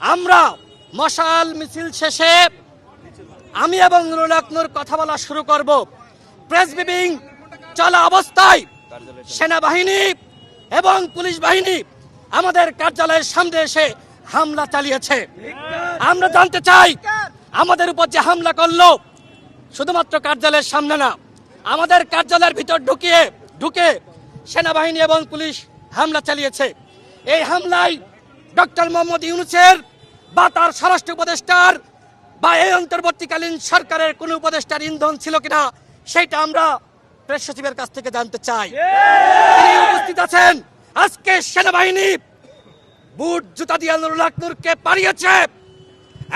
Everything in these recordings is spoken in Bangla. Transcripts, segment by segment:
আমরা মশাল মিছিল শেষে আমি এবং নুরুল কথা বলা শুরু করব। প্রেস ব্রিফিং চলা অবস্থায় সেনাবাহিনী এবং পুলিশ বাহিনী আমাদের কার্যালয়ের সামনে এসে হামলা চালিয়েছে। আমরা জানতে চাই, আমাদের উপর যে হামলা করল, শুধুমাত্র কার্যালয়ের সামনে না, আমাদের কার্যালয়ের ভিতর ঢুকিয়ে, ঢুকে সেনাবাহিনী এবং পুলিশ হামলা চালিয়েছে। এই হামলায় ডক্টর মোহাম্মদ ইউনুসের বা তার স্বরাষ্ট্র উপদেষ্টার বা এই অন্তর্বর্তীকালীন সরকারের কোন উপদেষ্টার ইন্ধন ছিল কিনা, সেটা আমরা প্রেস সচিবের কাছ থেকে জানতে চাই। তিনি উপস্থিত আছেন। আজকে সেনাবাহিনী বুট, জুতা দিয়ে নুরুল আকনুরকে পারিয়েছে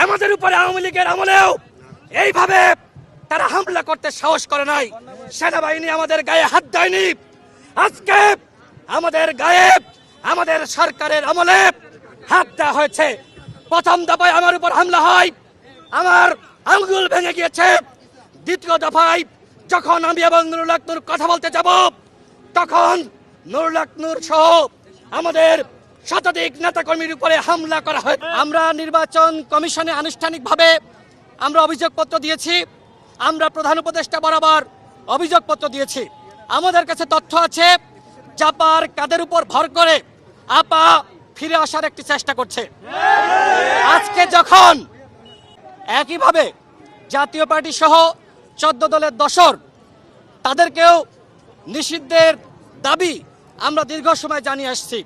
আমাদের উপরে আওয়ামী লীগের আমলেও এইভাবে তারা হামলা করতে সাহস করে নাই। সেনাবাহিনী আমাদের গায়ে হাত দেয়নি। আজকে আমাদের গায়ে, আমাদের সরকারের আমলে হাত দেওয়া হয়েছে। প্রথম দফায় আমার উপর হামলা হয়। আমার আঙ্গুল ভেঙে গিয়েছে। দ্বিতীয় দফায় যখন আমি এবং নুরুল আকনুর কথা বলতে যাব, তখন নুরুল আকনুর সহ আমাদের শতাধিক নেতাকর্মীর উপরে হামলা করা হয়। আমরা নির্বাচন কমিশনে আনুষ্ঠানিকভাবে আমরা অভিযোগপত্র দিয়েছি। আমরা প্রধান উপদেষ্টা বরাবর অভিযোগপত্র দিয়েছি। আমাদের কাছে তথ্য আছে চাপার কাদের উপর ভর করে আপা ফিরে আসার একটি চেষ্টা করছে। আজকে যখন একইভাবে জাতীয় পার্টি সহ চোদ্দ দলের দশর তাদেরকেও নিষিদ্ধের দাবি আমরা দীর্ঘ সময় জানিয়ে আসছি।